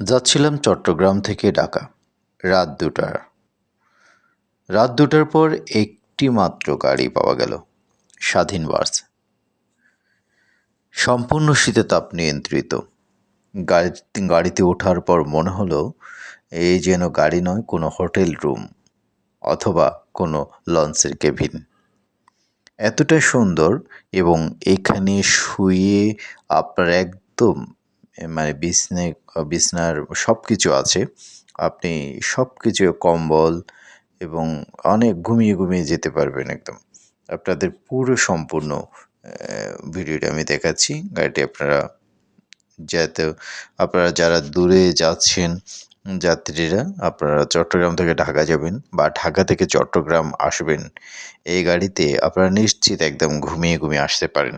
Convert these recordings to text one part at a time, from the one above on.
যাচ্ছিলাম চট্টগ্রাম থেকে ঢাকা, রাত দুটার। রাত দুটার পর একটি মাত্র গাড়ি পাওয়া গেল, স্বাধীন বাস। সম্পূর্ণ শীতে তাপ নিয়ন্ত্রিত। গাড়ি, গাড়িতে ওঠার পর মনে হলো এই যেন গাড়ি নয়, কোনো হোটেল রুম অথবা কোনো লঞ্চের কেবিন। এতটাই সুন্দর এবং এখানে শুয়ে আপনার একদম মানে বিছনে বিছনার সব কিছু আছে। আপনি সব কিছু কম্বল এবং অনেক ঘুমিয়ে ঘুমিয়ে যেতে পারবেন একদম। আপনাদের পুরো সম্পূর্ণ ভিডিওটা আমি দেখাচ্ছি। গাড়িটি আপনারা যাতে, আপনারা যারা দূরে যাচ্ছেন, যাত্রীরা, আপনারা চট্টগ্রাম থেকে ঢাকা যাবেন বা ঢাকা থেকে চট্টগ্রাম আসবেন, এই গাড়িতে আপনারা নিশ্চিত একদম ঘুমিয়ে ঘুমিয়ে আসতে পারেন।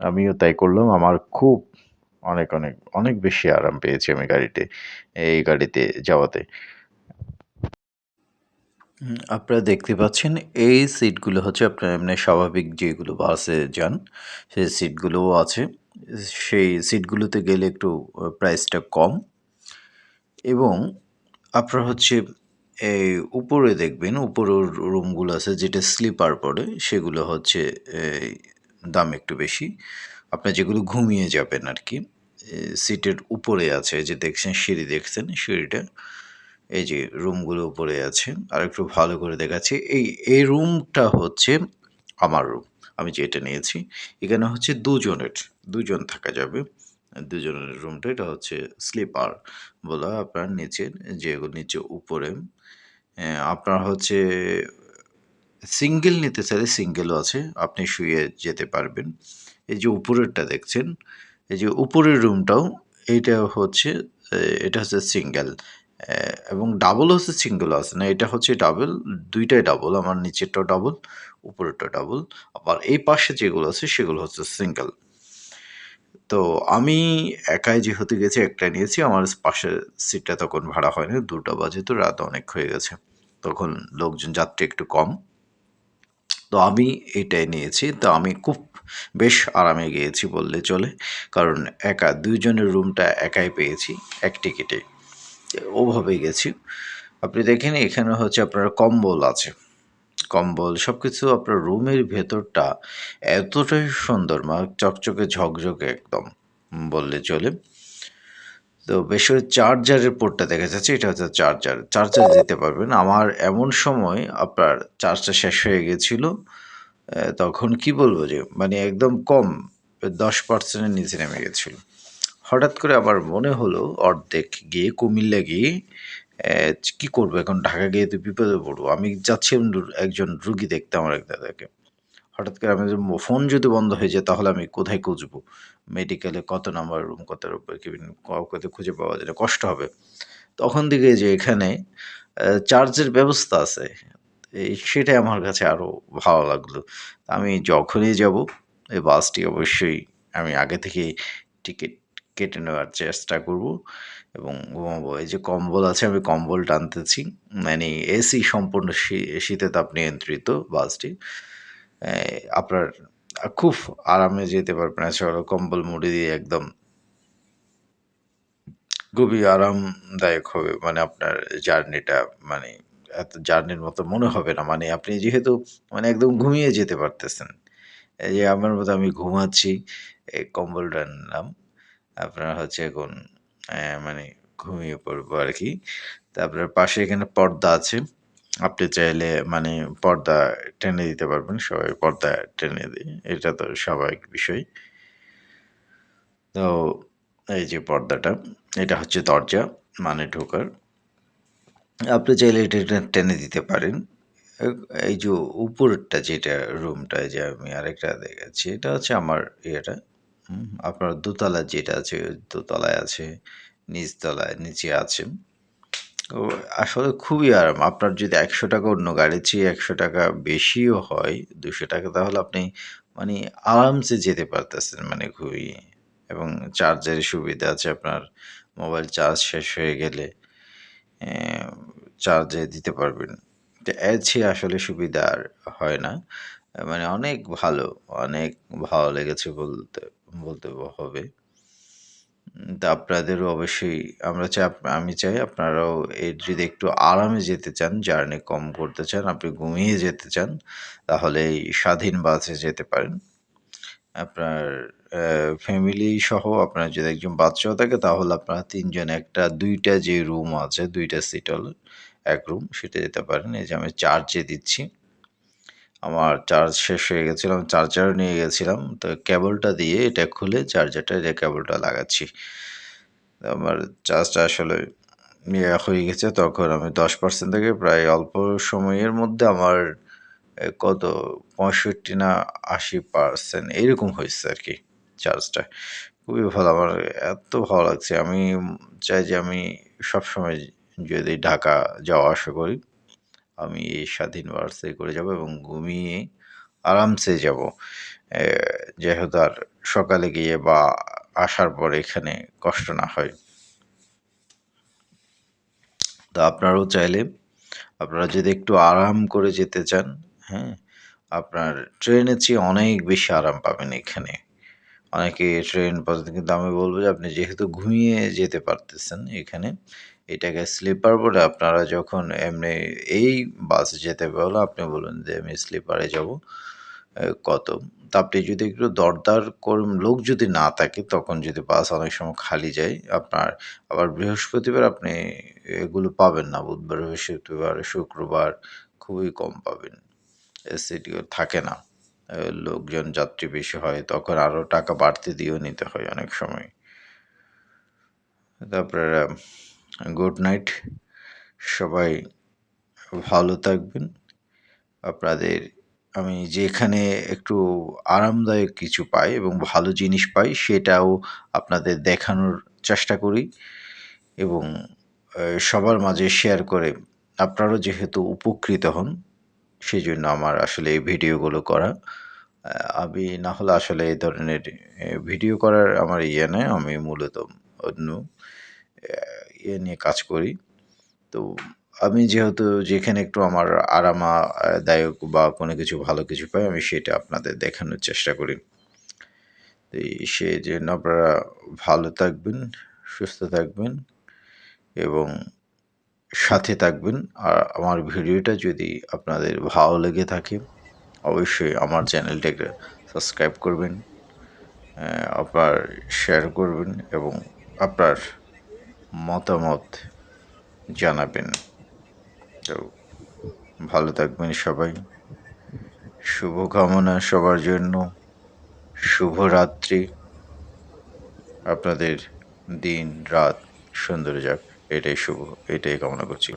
আমিও তাই করলাম। আমার খুব অনেক অনেক অনেক বেশি আরাম পেয়েছি আমি গাড়িতে, এই গাড়িতে যাওয়াতে। আপনারা দেখতে পাচ্ছেন, এই সিটগুলো হচ্ছে আপনার এমনি স্বাভাবিক যেগুলো বাসে যান, সেই সিটগুলোও আছে। সেই সিটগুলোতে গেলে একটু প্রাইসটা কম। এবং আপনার হচ্ছে, এই উপরে দেখবেন, উপরের রুমগুলো আছে, যেটা স্লিপার পড়ে, সেগুলো হচ্ছে দাম একটু বেশি। আপনার যেগুলো ঘুমিয়ে যাবেন আর কি সিটের উপরে আছে যে দেখছেন সিঁড়ি দেখছেন, সিঁড়িটা, এই যে রুমগুলো উপরে আছে, আর একটু ভালো করে দেখাচ্ছি, এই এই রুমটা হচ্ছে আমার রুম, আমি যেটা নিয়েছি, এখানে হচ্ছে দুজনের, দুজন থাকা যাবে, দুজনের রুমটা, এটা হচ্ছে স্লিপার, বলা আপনার নিচে, যেগুলো নিচে উপরে আপনার হচ্ছে সিঙ্গেল নিতে চাইলে সিঙ্গেলও আছে, আপনি শুয়ে যেতে পারবেন এই যে উপরেরটা দেখছেন, এই যে উপরের রুমটাও এইটা হচ্ছে, এটা হচ্ছে সিঙ্গেল এবং ডাবল হচ্ছে সিঙ্গেল আছে না, এটা হচ্ছে ডাবল দুইটাই ডাবল আমার নিচেরটাও ডাবল উপরেরটা ডাবল আবার এই পাশে যেগুলো আছে সেগুলো হচ্ছে সিঙ্গেল তো আমি একাই যেহেতু গেছি, একটা নিয়েছি, আমার পাশের সিটটা তখন ভাড়া হয়নি, দুটো বাজে তো রাত অনেক হয়ে গেছে। তখন লোকজন, যাত্রী একটু কম। তো আমি এটাই নিয়েছি। তো আমি খুব বেশ আরামে গিয়েছি বললে চলে। কারণ একা দুইজনের রুমটা একাই পেয়েছি, এক টিকিটে। ওভাবে গেছি। আপনি দেখেন এখানে হচ্ছে আপনার কম্বল আছে। কম্বল সব কিছু আপনার রুমের ভেতরটা এতটাই সুন্দর, মা, চকচকে ঝকঝকে একদম বললে চলে। তো বেশ করে চার্জারের পোর্টটা দেখা যাচ্ছে, এটা হচ্ছে চার্জার চার্জার দিতে পারবেন। আমার এমন সময় আপনার চার্জটা শেষ হয়ে গেছিল তখন কি বলব যে মানে একদম কম, দশ পার্সেন্টের নিচে নেমে গেছিল। হঠাৎ করে আমার মনে হলো, অর্ধেক গিয়ে কুমিল্লা গিয়ে কি করব এখন? ঢাকা গিয়ে তো বিপদে পড়ব। আমি যাচ্ছিলাম একজন রুগী দেখতে, আমার এক দাদাকে। হঠাৎ করে আমি ফোন যদি বন্ধ হয়ে যায় তাহলে আমি কোথায় খুঁজবো? মেডিকেলে কত নাম্বার রুম কত কাউকে খুঁজে পাওয়া যায় কষ্ট হবে। তখন দিকে যে এখানে চার্জের ব্যবস্থা আছে। এই সেটাই আমার কাছে আরও ভালো লাগল। আমি যখনই যাব, এই বাসটি অবশ্যই আমি আগে থেকে টিকিট কেটে নেওয়ার চেষ্টা করব এবং ঘুমাবো। এই যে কম্বল আছে, আমি কম্বল টানতেছি। মানে এসি সম্পূর্ণ শীতে তাপ নিয়ন্ত্রিত বাসটি। আপনার, খুব আরামে যেতে পারবেন এছাড়াও কম্বল মুড়ি দিয়ে একদম খুবই আরামদায়ক হবে মানে আপনার জার্নিটা মানে এত জার্নির মতো মনে হবে না মানে আপনি যেহেতু মানে একদম ঘুমিয়ে যেতে পারতেছেন। এই যে আমার মতো আমি ঘুমাচ্ছি, এই কম্বলটা নিলাম, আপনার হচ্ছে এখন মানে ঘুমিয়ে পড়ব আর কি। তারপরে পাশে এখানে পর্দা আছে। আপনি চাইলে মানে পর্দা টেনে দিতে পারবেন, সবাই পর্দা টেনে দিই এটা তো স্বাভাবিক বিষয়। তো এই যে পর্দাটা, এটা হচ্ছে দরজা মানে ঢোকার। আপনি চাইলে এটা টেনে দিতে পারেন। এই যে উপরেরটা যেটা রুমটা যে আমি আরেকটা দেখাচ্ছি, এটা হচ্ছে আমার ইয়েটা। আপনার দোতলা যেটা আছে, দোতলায় আছে, নিচতলায়, নিচে আছে। তো আসলে খুবই আরাম। আপনার যদি একশো টাকা অন্য গাড়ির চেয়ে একশো টাকা বেশিও হয়, দুশো টাকা, তাহলে আপনি মানে আরামসে যেতে পারতেছেন মানে খুবই। এবং চার্জারের সুবিধা আছে আপনার মোবাইল চার্জ শেষ হয়ে গেলে চার্জে দিতে পারবেন। তো এর চেয়ে আসলে সুবিধা আর হয় না। মানে অনেক ভালো অনেক ভালো লেগেছে বলতে বলতে হবে। তা আপনাদেরও অবশ্যই আমরা চাই আমি চাই আপনারাও এর যদি একটু আরামে যেতে চান, জার্নি কম করতে চান, আপনি ঘুমিয়ে যেতে চান, তাহলে এই স্বাধীন বাসে যেতে পারেন। আপনার ফ্যামিলি সহ আপনার যদি একজন বাচ্চাও থাকে তাহলে আপনারা তিনজন একটা দুইটা যে রুম আছে ২ টা সিটল এক রুম সেটা যেতে পারেন। এই যে আমি চার্জে দিচ্ছি। আমার চার্জ শেষ হয়ে গেছিল। আমি চার্জারও নিয়ে গেছিলাম। তো কেবলটা দিয়ে এটা খুলে চার্জারটা যে কেবলটা লাগাচ্ছি। আমার চার্জটা আসলে ইয়ে হয়ে গেছে তখন আমি 10% থেকে প্রায় অল্প সময়ের মধ্যে আমার কত 65 না 80% এরকম আর কি চার্জটা। খুবই ভালো আমার এত ভালো লাগছে। আমি চাই যে আমি সবসময় যদি ঢাকা যাওয়া আসা করি, আমি এই স্বাধীন বাসে করে যাব এবং ঘুমিয়ে আরামসে যাব যেহেতু আর সকালে গিয়ে বা আসার পর এখানে কষ্ট না হয়। তো আপনারাও চাইলে আপনারা যদি একটু আরাম করে যেতে চান, হ্যাঁ? আপনার ট্রেনের চেয়ে অনেক বেশি আরাম পাবেন এখানে। অনেকে ট্রেন পছন্দ কিন্তু আমি বলব যে আপনি যেহেতু ঘুমিয়ে যেতে পারতেছেন এখানে, এটাকে স্লিপার বলে আপনারা যখন এমনি এই বাসে যেতে বলে আপনি বলুন যে আমি স্লিপারে যাব কত? তা আপনি যদি একটু দরদার করুন লোক যদি না থাকে তখন যদি বাস অনেক সময় খালি যায়, আপনার আবার বৃহস্পতিবার আপনি এগুলো পাবেন না। বুধবার, বৃহস্পতিবার, শুক্রবার খুবই কম পাবেন। সিটগুলো থাকে না। লোকজন যাত্রী বেশি হয় তখন আরও টাকা বাড়তি দিয়েও নিতে হয় অনেক সময়। তো আপনারা গুড নাইট। সবাই ভালো থাকবেন। আপনাদের আমি যেখানে একটু আরামদায়ক কিছু পাই এবং ভালো জিনিস পাই সেটাও আপনাদের দেখানোর চেষ্টা করি এবং সবার মাঝে শেয়ার করে আপনারাও যেহেতু উপকৃত হন, সেজন্য আমার আসলে এই ভিডিওগুলো করা। আমি না হলে আসলে এই ধরনের ভিডিও করার আমার ইয়ে নাই। আমি মূলত অন্য ইয়ে নিয়ে কাজ করি। তো আমি যেহেতু যেখানে একটু আমার আরামা দায়ক বা কোনো কিছু ভালো কিছু পাই আমি সেটা আপনাদের দেখানোর চেষ্টা করি। তো সেজন্য আপনারা ভালো থাকবেন, সুস্থ থাকবেন এবং সাথে থাকবেন। আর আমার ভিডিওটা যদি আপনাদের ভালো লেগে থাকে অবশ্যই আমার চ্যানেলটাকে সাবস্ক্রাইব করবেন। আপনার শেয়ার করবেন এবং আপনার মতামত জানাবেন। তো ভালো থাকবেন সবাই। শুভকামনা সবার জন্য। শুভরাত্রি। আপনাদের দিন, রাত সুন্দর যাক। এটাই শুভ, এটাই কামনা করছি।